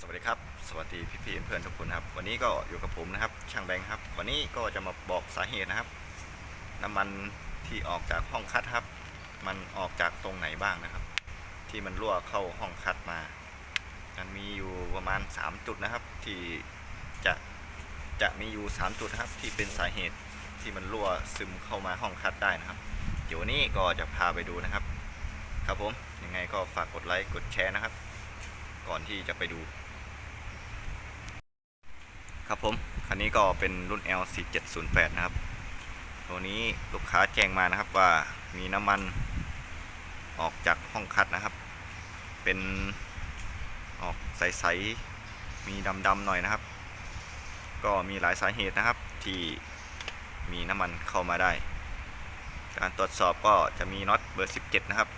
สวัสดีครับ สวัสดีพี่ๆเพื่อนๆทุกคนครับ วันนี้ก็อยู่กับผมนะครับ ช่างแบงค์ครับ วันนี้ก็จะมาบอกสาเหตุนะครับ น้ำมันที่ออกจากห้องคัดครับ มันออกจากตรงไหนบ้างนะครับ ที่มันรั่วเข้าห้องคัดมา มันมีอยู่ประมาณ 3 จุดนะครับ ที่จะจะมีอยู่ 3 จุดครับ ที่เป็นสาเหตุที่มันรั่วซึมเข้ามาห้องคัดได้นะครับ เดี๋ยววันนี้ก็จะพาไปดูนะครับ ครับผมยังไงก็ฝากกดไลค์กดแชร์นะครับ ก่อนที่จะไปดู ครับผมคันนี้ก็เป็นรุ่น L4708 นะครับ ตัวนี้ลูกค้าแจ้งมานะครับว่ามีน้ำมันออกจากห้องคัดนะครับ เป็นออกใสๆมีดำๆหน่อยนะครับ ก็มีหลายสาเหตุนะครับที่มีน้ำมันเข้ามาได้ การตรวจสอบก็จะมีน็อตเบอร์ 17 นะครับ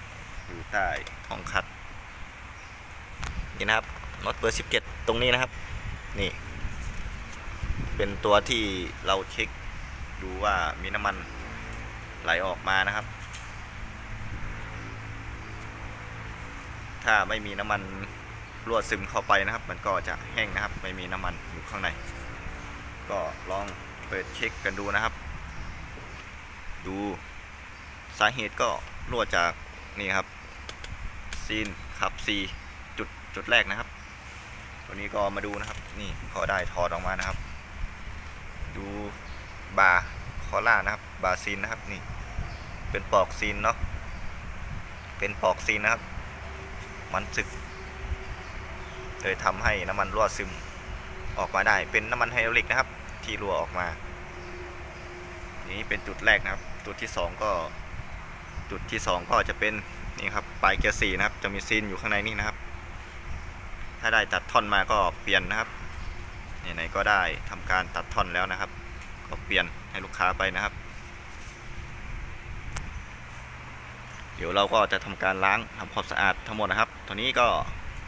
อยู่ใต้ห้องคัดนี่นะครับน็อตเบอร์ 17 ตรงนี้นะครับ นี่ เป็นตัวที่เราเช็คดูว่ามีน้ำมันไหลออกมานะครับ ถ้าไม่มีน้ำมันรั่วซึมเข้าไปนะครับ มันก็จะแห้งนะครับ ไม่มีน้ำมันอยู่ข้างใน ก็ลองเปิดเช็คกันดูนะครับ ดูสาเหตุก็รั่วจากนี่ครับซีนขับ C จุดจุดแรกนะครับ ตัวนี้ก็มาดูนะครับ นี่ก็ได้ถอดออกมานะครับ ดูบาร์คอล่านะครับ บาร์ซีนนะครับนี่ เป็นปลอกซีนเนาะ เป็นปลอกซีนนะครับ มันสึก เลยทำให้น้ำมันรั่วซึมออกมาได้ เป็นน้ำมันไฮดรอลิกนะครับ ที่รั่วออกมา นี่เป็นจุดแรกนะครับ จุดที่สองก็ จุดที่สองก็จะเป็นนี่ครับปลายเกียร์สี่นะครับ จะมีซีนอยู่ข้างในนี่นะครับ ถ้าได้ตัดท่อนมาก็เปลี่ยนนะครับ ไหนๆก็ได้ทำการตัดท่อนแล้วนะครับ ก็เปลี่ยนให้ลูกค้าไปนะครับ เดี๋ยวเราก็จะทำการล้างทำความสะอาดทั้งหมดนะครับ ตัวนี้ก็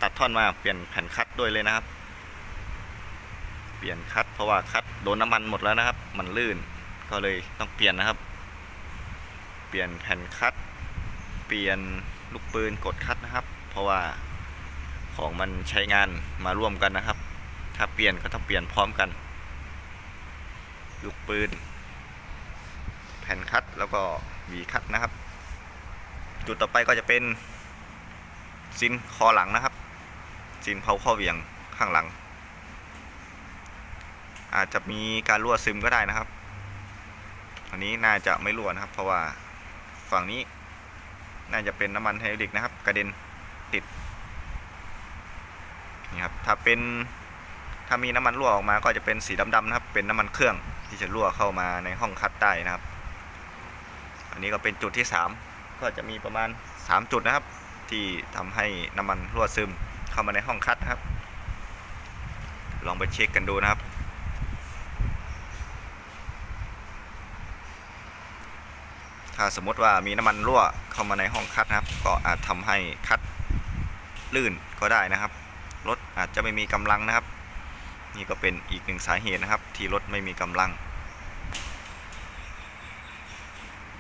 ตัดท่อนมาเปลี่ยนแผ่นคัดด้วยเลยนะครับ เปลี่ยนคัดเพราะว่าคัดโดนน้ำมันหมดแล้วนะครับ มันลื่นก็เลยต้องเปลี่ยนนะครับ เปลี่ยนแผ่นคัด เปลี่ยนลูกปืนกดคัดนะครับ เพราะว่าของมันใช้งานมาร่วมกันนะครับ ถ้าเปลี่ยนก็ต้องเปลี่ยนพร้อมกัน ลูกปืน แผ่นคัดแล้วก็หวีคัดนะครับ จุดต่อไปก็จะเป็นซินคอหลังนะครับซินเผาข้อเหวียงข้างหลัง อาจจะมีการรั่วซึมก็ได้นะครับอันนี้น่าจะไม่รั่วนะครับ เพราะว่าฝั่งนี้น่าจะเป็นน้ำมันไฮดริกนะครับ กระเด็นติดนี่ครับถ้าเป็น ถ้ามีน้ำมันรั่วออกมาก็จะเป็นสีดำๆนะครับ เป็นน้ำมันเครื่องที่จะรั่วเข้ามาในห้องคัดได้นะครับ อันนี้ก็เป็นจุดที่ 3 ก็จะมีประมาณ 3 จุดนะครับ ที่ทำให้น้ำมันรั่วซึมเข้ามาในห้องคัดนะครับ ลองไปเช็คกันดูนะครับถ้าสมมติว่ามีน้ำมันรั่วเข้ามาในห้องคัดนะครับ ก็อาจทำให้คัดลื่นก็ได้นะครับรถอาจจะไม่มีกำลังนะครับ นี่ก็เป็นอีกหนึ่งสาเหตุนะครับ ที่รถไม่มีกำลัง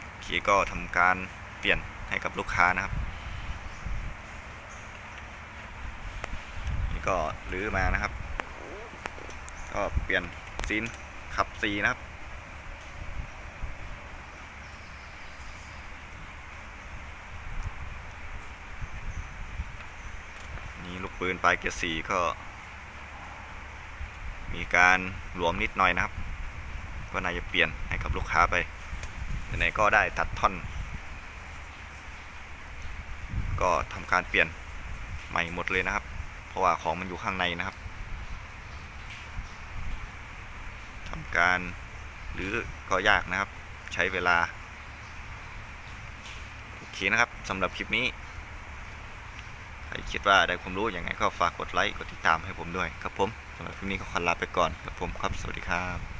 โอเคก็ทำการเปลี่ยนให้กับลูกค้านะครับ นี่ก็รื้อมานะครับ ก็เปลี่ยนซีนขับซีนะครับนี่ลูกปืนปลายเกียร์สีก็ มีการหลวมนิดหน่อยนะครับ ก็น่าจะเปลี่ยนให้กับลูกค้าไปไหนก็ได้ตัดท่อน ก็ทำการเปลี่ยนใหม่หมดเลยนะครับ เพราะว่าของมันอยู่ข้างในนะครับทำการหรือก็ยากนะครับ ใช้เวลา โอเคนะครับสำหรับคลิปนี้ คิดว่าได้ความรู้ยังไงก็ฝากกดไลค์กดติดตามให้ผมด้วยครับผมสำหรับคลิปนี้ก็ขอลาไปก่อนครับผมครับสวัสดีครับ